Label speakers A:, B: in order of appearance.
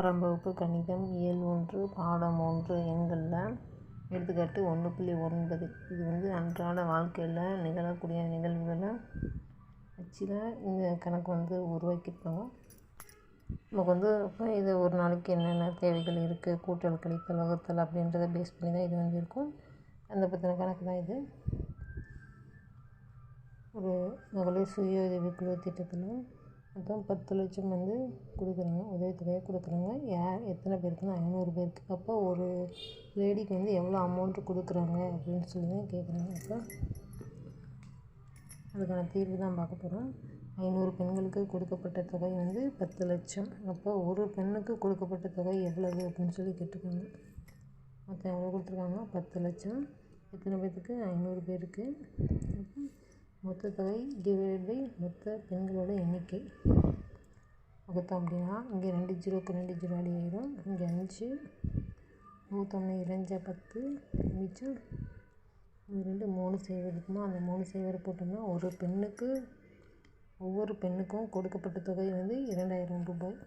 A: ஆறாம் வகுப்பு கணிதம் இயல் ஒன்று பாடம் ஒன்று எண்களில் எடுத்துக்காட்டு ஒன்று புள்ளி ஒன்பது. இது வந்து அன்றாட வாழ்க்கையில் நிகழக்கூடிய நிகழ்வுகளை வச்சு தான் இந்த கணக்கு வந்து உருவாக்கியிருப்பாங்க. நமக்கு வந்து இப்போ இது ஒரு நாளைக்கு என்னென்ன தேவைகள் இருக்குது கூட்டல் கழித்தல் வகுத்தல் அப்படின்றத பேஸ் பண்ணி தான் இது வந்து இருக்கும். அந்த பற்றின கணக்கு தான் இது. ஒரு மகளிர் சுய உதவி குழு திட்டத்தில் மொத்தம் பத்து லட்சம் வந்து கொடுக்குறாங்க. உதவித்தொகையாக கொடுக்குறாங்க. யார் எத்தனை பேருக்குன்னா ஐநூறு பேருக்கு. அப்போ ஒரு லேடிக்கு வந்து எவ்வளோ அமௌண்ட்டு கொடுக்குறாங்க அப்படின்னு சொல்லி தான் கேட்குறாங்க அப்போ அதுக்கான தீர்வு தான் பார்க்க போகிறோம் ஐநூறு பெண்களுக்கு கொடுக்கப்பட்ட தொகை வந்து பத்து லட்சம். அப்போ ஒரு பெண்ணுக்கு கொடுக்கப்பட்ட தொகை எவ்வளவு அப்படின்னு சொல்லி கேட்டிருக்காங்க மொத்தம் எவ்வளோ கொடுத்துருக்காங்க? பத்து லட்சம். எத்தனை பேர்த்துக்கு ஐநூறு பேருக்கு. அப்போ மொத்த தொகை டிவைடட் பை மொத்த பெண்களோட எண்ணிக்கை. வகுத்தோம் அப்படின்னா இங்கே ரெண்டு ஜீரோக்கு ரெண்டு ஜீரோ அடி ஆயிரும். இங்கே அஞ்சு நூற்றொன்று இறைஞ்ச பத்து மிச்சம் ரெண்டு மூணு சைவர் இருக்குமா? அந்த மூணு சைவர் போட்டோம்னா ஒரு பெண்ணுக்கு ஒவ்வொரு பெண்ணுக்கும் கொடுக்கப்பட்ட தொகை வந்து இரண்டாயிரம் ரூபாய்.